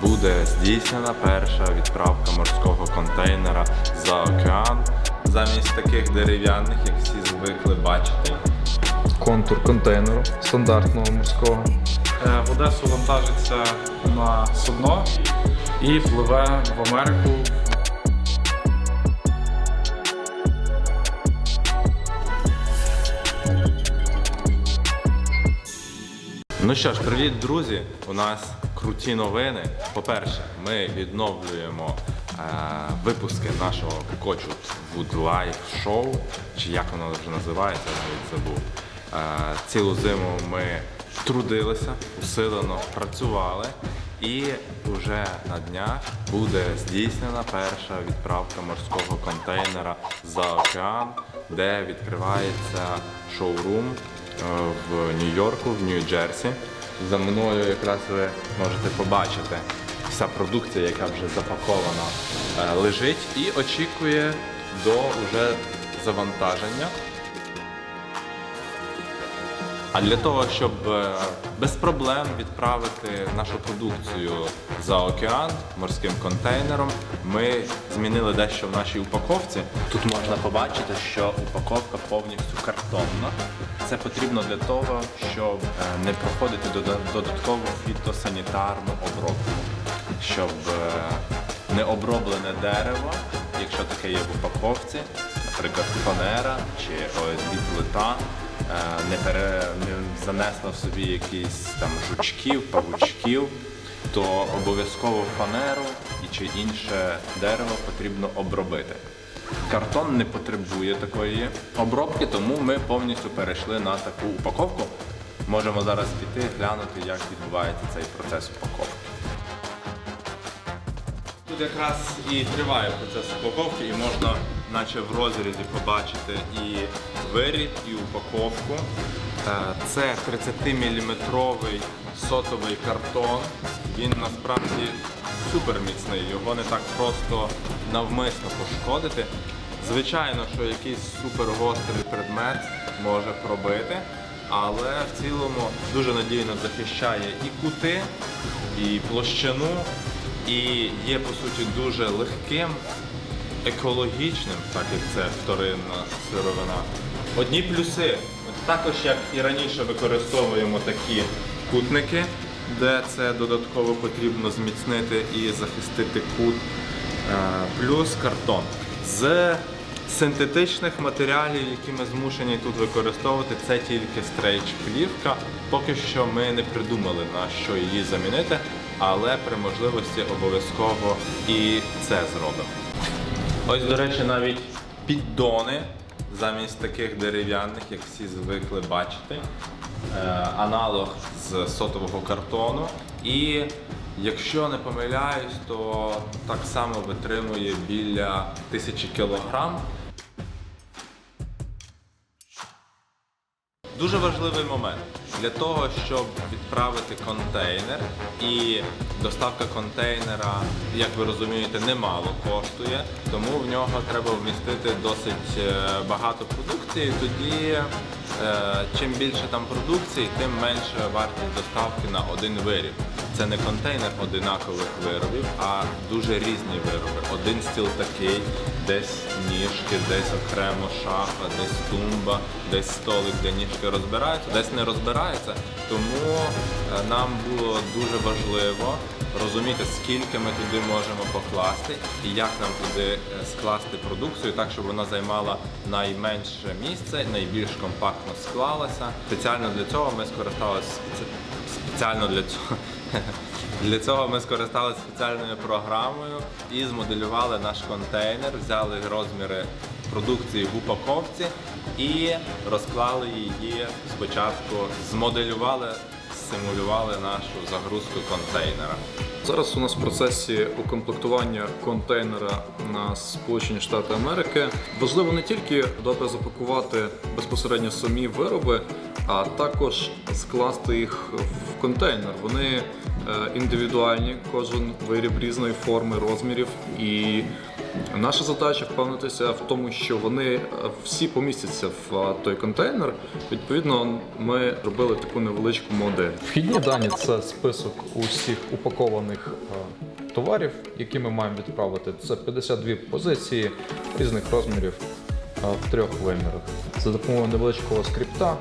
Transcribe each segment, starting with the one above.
Буде здійснена перша відправка морського контейнера за океан замість таких дерев'яних, як всі звикли бачити. Контур контейнеру стандартного морського. Е, В Одесу вантажиться на судно і пливе в Америку. Ну що ж, привіт, друзі! У нас круті новини. По-перше, ми відновлюємо е, випуски нашого Кочу Wood Life Show, чи як воно вже називається, навіть забув. Е, цілу зиму ми трудилися, усилено працювали. І вже на днях буде здійснена перша відправка морського контейнера за океан, де відкривається шоурум е, в Нью-Йорку, в Нью-Джерсі. За мною якраз ви можете побачити вся продукція, яка вже запакована, е, лежить і очікує до уже завантаження. А для того, щоб е, без проблем відправити нашу продукцію за океан морським контейнером, ми змінили дещо в нашій упаковці. Тут можна побачити, що упаковка повністю картонна. Це потрібно для того, щоб е, не проходити додаткову фітосанітарну обробку, щоб е, не оброблене дерево, якщо таке є в упаковці, наприклад, фанера чи ОСБ плита, не, пере, не занесла в собі якісь там жучків, павучків, то обов'язково фанеру і чи інше дерево потрібно обробити. Картон не потребує такої обробки, тому ми повністю перейшли на таку упаковку. Можемо зараз піти глянути, як відбувається цей процес упаковки. Тут якраз і триває процес упаковки, і можна, наче в розрізі, побачити і виріб, і упаковку. Е, Це 30-мм сотовий картон. Він насправді супер міцний, його не так просто навмисно пошкодити. Звичайно, що якийсь супергострий предмет може пробити, але в цілому дуже надійно захищає і кути, і площину, і є по суті дуже легким, екологічним, так як це вторинна сировина. Одні плюси. Також, як і раніше, використовуємо такі кутники, де це додатково потрібно зміцнити і захистити кут. Е, Плюс картон. З синтетичних матеріалів, які ми змушені тут використовувати, це тільки стрейч-плівка. Поки що ми не придумали на що її замінити, але при можливості обов'язково і це зробимо. Ось, до речі, навіть піддони замість таких дерев'яних, як всі звикли бачити. Е, аналог з сотового картону. І якщо не помиляюсь, то так само витримує біля тисячі кілограм. Дуже важливий момент для того, щоб відправити контейнер, і доставка контейнера, як ви розумієте, немало коштує, тому в нього треба вмістити досить е, багато продукції. Тоді е, чим більше там продукції, тим менше вартість доставки на один виріб. Це не контейнер одинакових виробів, а дуже різні вироби. Один стіл такий, десь ніжки, десь окремо шафа, десь тумба, десь столик, де ніжки розбираються, десь не розбираються. Тому е, нам було дуже важливо розуміти, скільки ми туди можемо покласти і як нам туди е, скласти продукцію, так щоб вона займала найменше місце, найбільш компактно склалася. Спеціально для цього ми скористалися спеціально для цього. Для цього ми скористалися спеціальною програмою і змоделювали наш контейнер, взяли розміри продукції в упаковці і розклали її спочатку, змоделювали, симулювали нашу загрузку контейнера. Зараз у нас в процесі укомплектування контейнера на Сполучені Штати Америки. Важливо не тільки добре запакувати безпосередньо самі вироби, а також скласти їх в контейнер. Вони е, індивідуальні, кожен виріб різної форми, розмірів і Наша задача впевнитися в тому, що вони е, всі помістяться в е, той контейнер. Відповідно, ми робили таку невеличку модель. Вхідні дані це список усіх упакованих е, товарів, які ми маємо відправити. Це 52 позиції різних розмірів в трьох вимірах. За допомогою невеличкого скрипта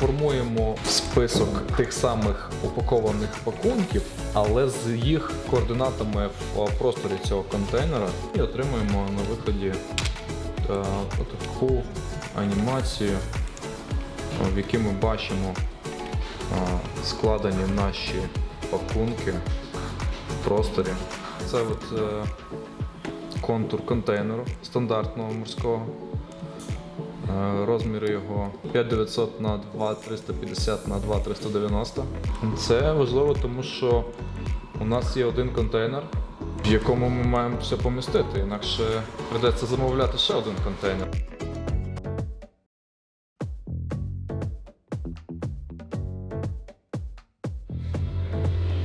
формуємо список тих самих упакованих пакунків, але з їх координатами в просторі цього контейнера і отримуємо на виході таку анімацію, в якій ми бачимо складені наші пакунки в просторі. Це от, е, контур контейнеру стандартного морського. Е, Розміри його 5900 на 2350 на 2390. Це важливо, тому що у нас є один контейнер, в якому ми маємо все помістити, інакше придеться замовляти ще один контейнер.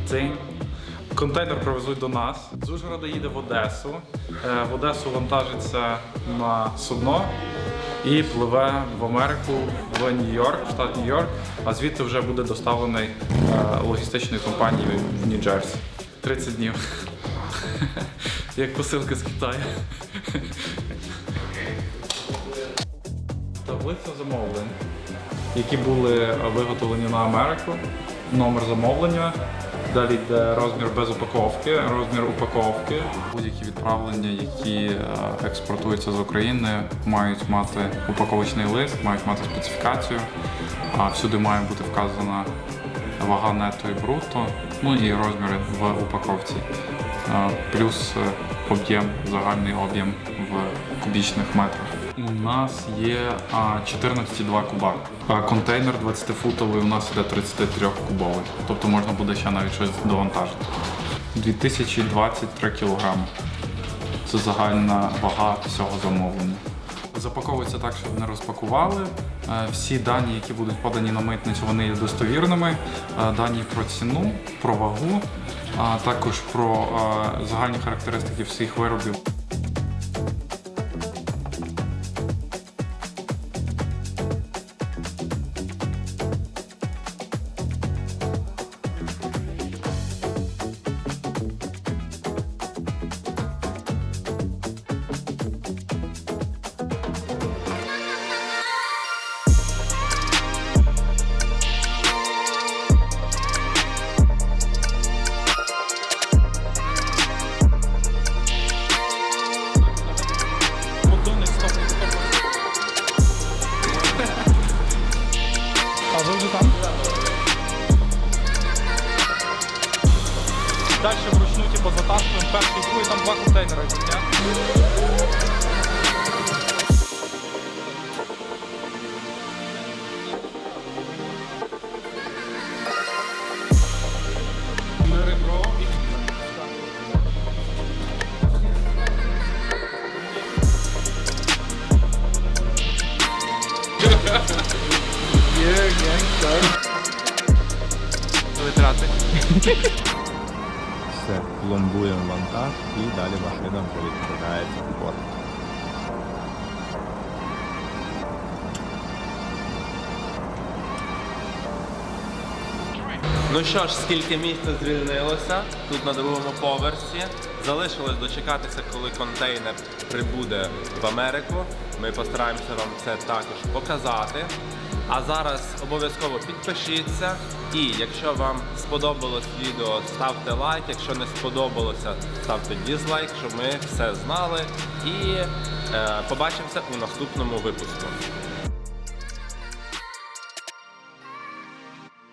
Цей контейнер привезуть до нас. З Ужгорода їде в Одесу. Е, В Одесу вантажиться на судно і пливе в Америку, в Нью-Йорк, штат Нью-Йорк, а звідти вже буде доставлений е, логістичною компанією в Нью-Джерсі. 30 днів. Як посилка з Китаю. Таблиця замовлень, які були виготовлені на Америку, номер замовлення. Далі йде розмір без упаковки, розмір упаковки. Будь-які відправлення, які е, експортуються з України, мають мати упаковочний лист, мають мати специфікацію. А всюди має бути вказана вага нетто і бруто, ну і розміри в упаковці. Е, Плюс е, об'єм, загальний об'єм в кубічних метрах. У нас є а, 14,2 куба. А контейнер 20-футовий у нас іде 33-кубовий. Тобто можна буде ще навіть щось довантажити. 2023 кілограми. Це загальна вага всього замовлення. Запаковується так, щоб не розпакували. Е, Всі дані, які будуть подані на митницю, вони є достовірними. Е, Дані про ціну, про вагу, а також про е, загальні характеристики всіх виробів. контейнери йдуть, ні? На ребро і витрати. Все, пломбуємо вантаж і далі машина вже відправляється в порт. Ну що ж, скільки місця звільнилося тут на другому поверсі. Залишилось дочекатися, коли контейнер прибуде в Америку. Ми постараємося вам це також показати. А зараз обов'язково підпишіться. І якщо вам сподобалось відео, ставте лайк. Якщо не сподобалося, ставте дізлайк, щоб ми все знали. І е, побачимося у наступному випуску.